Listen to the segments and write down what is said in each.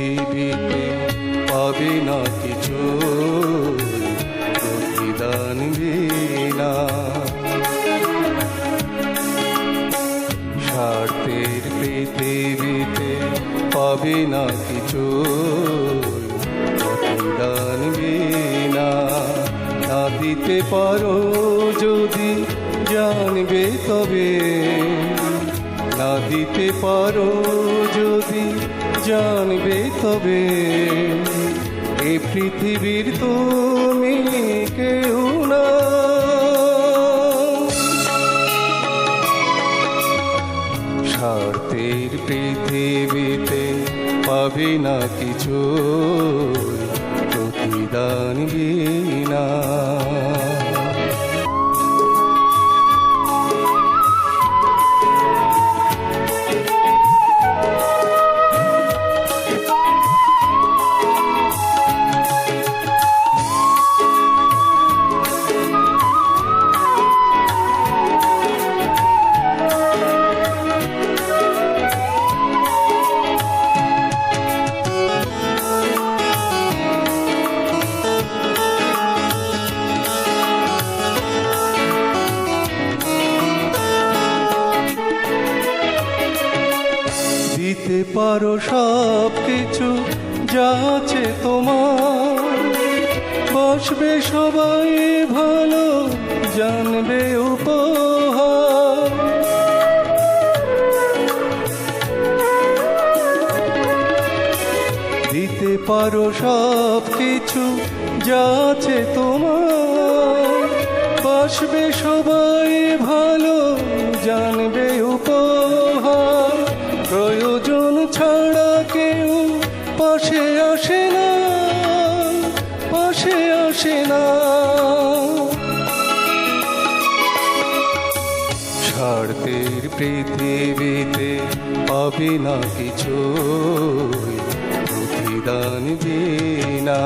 পৃথিবীতে পাবে না কিছু? প্রতিদান বিনা। স্বার্থের পৃথিবীতে পাবে না কিছু? প্রতিদান বিনা। না দিতে পারো যদি জানবে তবে দিতে পারো যদি জানবে তবে। এ পৃথিবীর তুমি কেউ না। স্বার্থের পৃথিবীতে পাবে না কিছু, প্রতিদান বিনা। পারো সব কিছু যা আছে তোমার। বসবে সবাই ভালো, জানবে উপহার। দিতে পারো সব কিছু যা আছে তোমার। বসবে সবাই ভালো, জানবে পাশে আসে না পাশে আসে না। স্বার্থের পৃথিবীতে পাবে না কিছু প্রতিদান বিনা।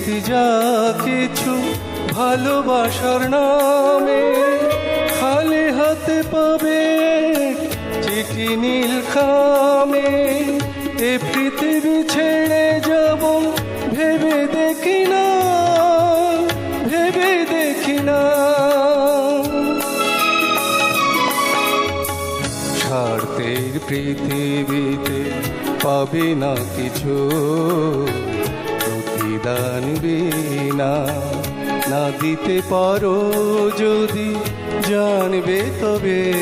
প্রেম যা কিছু ভালোবাসার নামে। খালি হাতে পাবে চিঠি নীল খামে। এ পৃথিবী ছেড়ে যাব ভেবে দেখি না, ভেবে দেখি না। স্বার্থের পৃথিবীতে পাবে না কিছু। প্রতিদান না। না দিতে পারো যদি জানবে তবে।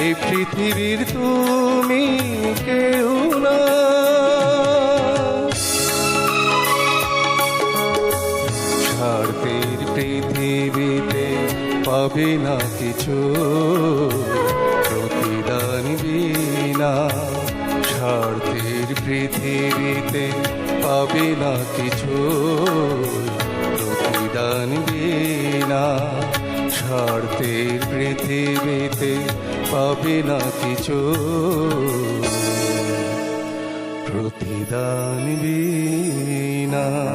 এই পৃথিবীর তুমি কেউ না। পৃথিবীতে পাবে না কিছু। স্বার্থের পৃথিবীতে পাবে না কিছু। প্রতিদান বিনা স্বার্থের পৃথিবীতে পাবে না কিছু। প্রতিদান বিনা